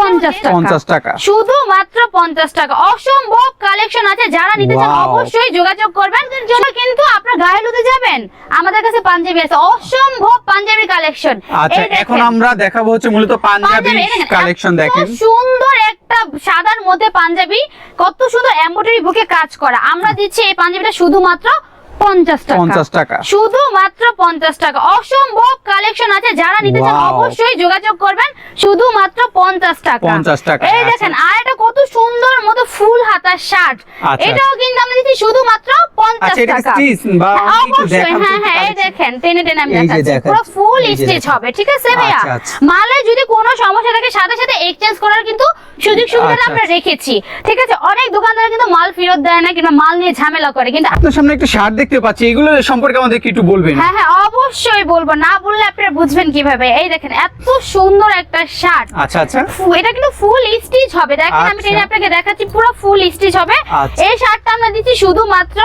পঞ্চাশ টাকা। পঞ্চাশ টাকা। শুধুমাত্র পঞ্চাশ টাকা। অসম্ভব কালেকশন আছে। যারা নিতে চান অবশ্যই যোগাযোগ করবেন। জন্য কিন্তু আপনার গায়ে লুতে যাবেন। আমাদের কাছে পাঞ্জাবি আছে। অসম্ভব পাঞ্জাবি কালেকশন আচ্ছা এখন আমরা দেখাবো হচ্ছে মূলত পাঞ্জাবি কালেকশন দেখেন সুন্দর একটা সাদার মধ্যে পাঞ্জাবি কত সুন্দর এমব্রয়ডারি বুকে কাজ করা। আমরা দিচ্ছি এই পাঞ্জাবিটা শুধুমাত্র পঞ্চাশ টাকা। পঞ্চাশ টাকা। শুধুমাত্র পঞ্চাশ টাকা। অসম্ভব কালেকশন আছে। যারা নিতে চান অবশ্যই যোগাযোগ করবেন। শুধুমাত্র পঞ্চাশ টাকা। 50 টাকা, এই। দেখেন আর এটা কত সুন্দর মতো শার্ট আচ্ছা, এটাও কিন্তু আমরা দিচ্ছি শুধুমাত্র পঞ্চাশ আচ্ছা, টাকা। অবশ্যই হ্যাঁ হ্যাঁ এই দেখেন টেনে টেনে আমি দেখাচ্ছি। পুরো ফুল স্টিচ হবে ঠিক আছে ভাইয়া? আচ্ছা। মালে যদি কোনো সমস্যা থাকে সাথে সাথে এক্সচেঞ্জ করার কিন্তু সুযোগ সুবিধা আচ্ছা, আমরা। রেখেছি। ঠিক আছে অনেক দোকানদার কিন্তু মাল ফেরত দেয় না কিংবা মাল নিয়ে ঝামেলা করে কিন্তু আপনার সামনে একটা শার্ট দেখতে পাচ্ছি এগুলো সম্পর্কে আমাদের একটু বলবেন। হ্যাঁ হ্যাঁ অবশ্যই বলব না বললে আপনারা বুঝবেন কীভাবে। এই দেখেন এত সুন্দর একটা শার্ট। আচ্ছা আচ্ছা। এটা কিন্তু ফুল স্টিচ হবে। দেখেন আমি আচ্ছা। টেনে আপনাকে দেখাচ্ছি পুরো ফুল স্টিচ হবে। আচ্ছা। এই শার্টটা আমরা দিচ্ছি শুধুমাত্র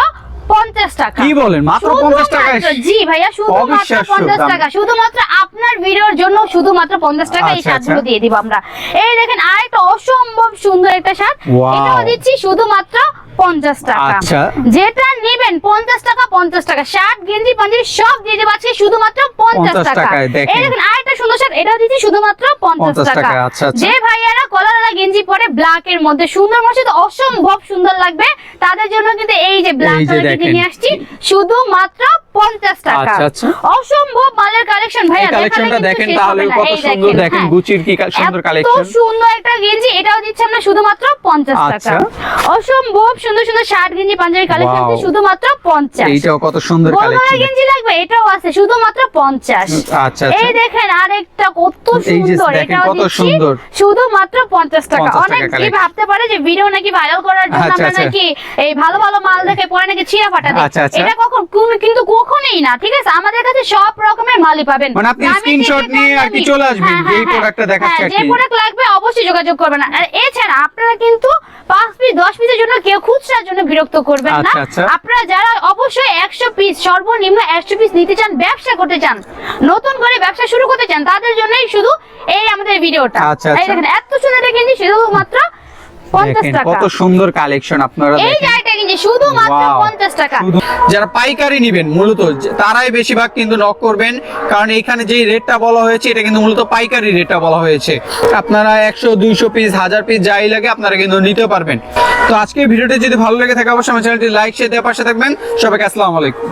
পঞ্চাশ টাকা। কি বলেন? মাত্র পঞ্চাশ টাকায়? জি ভাইয়া শুধুমাত্র পঞ্চাশ টাকা। শুধুমাত্র আপনার ভিডিওর জন্য শুধুমাত্র পঞ্চাশ টাকা এই আচ্ছা, শার্টগুলো আচ্ছা। দিয়ে দিব আমরা। এই দেখেন আর একটা অসম্ভব সুন্দর একটা শার্ট। এটাও দিচ্ছি শুধুমাত্র পঞ্চাশ টাকা। আচ্ছা। যেটা পঞ্চাশ টাকা পঞ্চাশ টাকা। শার্ট গেঞ্জি সব দিয়ে দেবো আজকে শুধুমাত্র পঞ্চাশ টাকা। এই দেখেন আরেকটা সুন্দর শার্ট এটাও দিচ্ছি শুধুমাত্র পঞ্চাশ টাকা। আচ্ছা, আচ্ছা। যে ভাইয়ারা কলারওয়ালা গেঞ্জি পরে ব্ল্যাক এর মধ্যে সুন্দর মনে হচ্ছে অসম্ভব সুন্দর লাগবে। তাদের জন্য কিন্তু এই যে ব্ল্যাক কালার নিয়ে আসছি। শুধুমাত্র পঞ্চাশ টাকা আচ্ছা, আচ্ছা। অসম্ভব মালের কালেকশন এই ভাইয়া কালেকশনটা দেখেন তাহলে কত সুন্দর দেখেন হ্যাঁ। গুচির কি সুন্দর কালেকশন সুন্দর একটা গেঞ্জি এটাও দিচ্ছি আমরা শুধুমাত্র পঞ্চাশ টাকা আচ্ছা। অসম্ভব সুন্দর সুন্দর শার্ট গেঞ্জি পাঞ্জাবি কালেকশন. শুধুমাত্র পঞ্চাশ এইটাও কত সুন্দর কালেকশন গেঞ্জি লাগবে এটাও আছে শুধুমাত্র পঞ্চাশ আচ্ছা এই দেখেন আরেকটা কত সুন্দর এটাও কত সুন্দর। শুধুমাত্র পঞ্চাশ টাকা 50 অনেক টাকা কি ভাবতে পারে যে ভিডিও নাকি ভাইরাল করার জন্য আমরা। নাকি এই ভালো ভালো মাল দেখে পরে নাকি ছিঁড়া ফাটা দিই। এটা কখন কোন- কিন্তু কখনোই না ঠিক আছে? আমাদের কাছে সব রকমের মালই পাবেন। মানে আপনি থেকে নিয়ে আর কি চলে আসবেন, হ্যাঁ, যেই হ্যাঁ, productটা হ্যাঁ, দেখাচ্ছে যে প্রোডাক্ট লাগবে অবশ্যই যোগাযোগ করবেন। আর এছাড়া আপনারা কিন্তু পাঁচ পিস দশ পিসের জন্য কেউ খুচরার জন্য বিরক্ত করবেন না। আচ্ছা, আচ্ছা। আপনারা যারা অবশ্যই একশো পিস সর্বনিম্ন একশো পিস নিতে চান ব্যবসা করতে চান নতুন করে ব্যবসা শুরু করতে চান তাদের জন্যই শুধু এই আমাদের ভিডিওটা। আচ্ছা, এই। দেখেন এত সুন্দর গেঞ্জি শুধুমাত্র পঞ্চাশ দেখেন টাকা। কত সুন্দর কালেকশন আপনারা এই দেখেন। শুধুমাত্র Wow. পঞ্চাশ টাকা। যারা পাইকারি নিবেন মূলত তারাই বেশিরভাগ কিন্তু নক করবেন। কারণ এখানে যে রেটটা বলা হয়েছে এটা কিন্তু মূলত পাইকারি রেটটা বলা হয়েছে। আপনারা একশো দুইশো পিস হাজার পিস যাই লাগে আপনারা কিন্তু নিতে পারবেন। তো আজকে ভিডিওটা যদি ভালো লেগে থাকে অবশ্যই আমার চ্যানেলটি লাইক শেয়ার দেওয়ার পাশে থাকবেন। সবাইকে আসসালামু আলাইকুম।